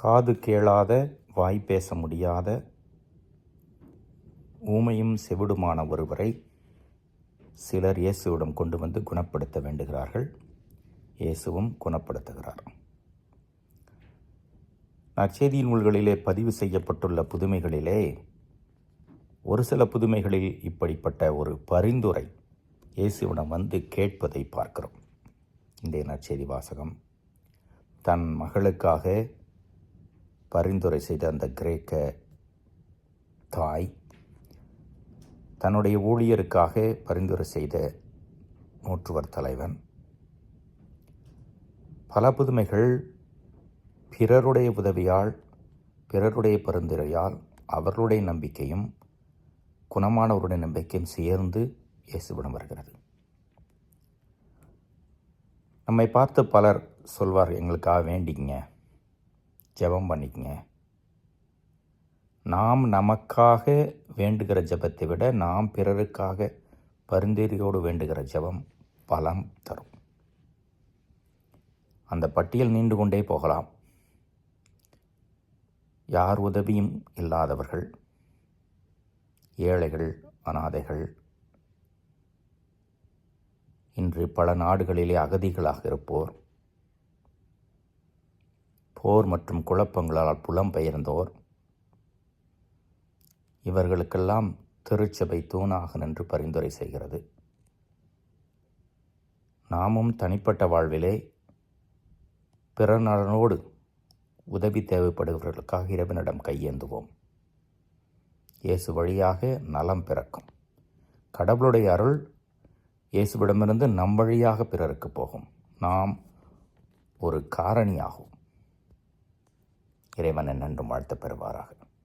காது கேளாத வாய் பேச முடியாத ஊமையும் செவிடுமான ஒருவரை சிலர் இயேசுவிடம் கொண்டு வந்து குணப்படுத்த வேண்டுகிறார்கள். இயேசுவும் குணப்படுத்துகிறார். நற்செய்தி நூல்களிலே பதிவு செய்யப்பட்டுள்ள புதுமைகளிலே ஒரு சில புதுமைகளில் இப்படிப்பட்ட ஒரு பரிந்துரை இயேசுவிடம் வந்து கேட்பதை பார்க்கிறோம். இன்றைய நற்செய்தி வாசகம் தன் மகளுக்காக பரிந்துரை செய்த அந்த கிரேக்க தாய் தன்னுடைய ஊழியருக்காக பரிந்துரை செய்த நூற்றுவர் தலைவன். பல புதுமைகள் பிறருடைய உதவியால் பிறருடைய பரிந்துரையால் அவர்களுடைய நம்பிக்கையும் குணமானவருடைய நம்பிக்கையும் சேர்ந்து இயேசுவிடம் வருகிறது. நம்மை பார்த்து பலர் சொல்வார் எங்களுக்காக வேண்டிங்க ஜெபம் பண்ணிக்கங்க. நாம் நமக்காக வேண்டுகிற ஜெபத்தை விட நாம் பிறருக்காக பரிந்துரையோடு வேண்டுகிற ஜெபம் பலம் தரும். அந்த பட்டியல் நீண்டு கொண்டே போகலாம். யார் உதவியும் இல்லாதவர்கள் ஏழைகள் அனாதைகள் இன்று பல நாடுகளிலே அகதிகளாக இருப்போர் போர் மற்றும் குழப்பங்களால் புலம்பெயர்ந்தோர். இவர்களுக்கெல்லாம் திருச்சபை தூணாக நின்று பரிந்துரை செய்கிறது. நாமும் தனிப்பட்ட வாழ்விலே பிற நலனோடு உதவி தேவைப்படுபவர்களுக்காக இறைவனிடம் கையேந்துவோம். இயேசு வழியாக நலம் பிறக்கும். கடவுளுடைய அருள் இயேசுவிடமிருந்து நம் வழியாக பிறருக்கு போகும். நாம் ஒரு காரணியாகும். இறைவன் நன்றும் வாழ்த்து பெறுவாராக.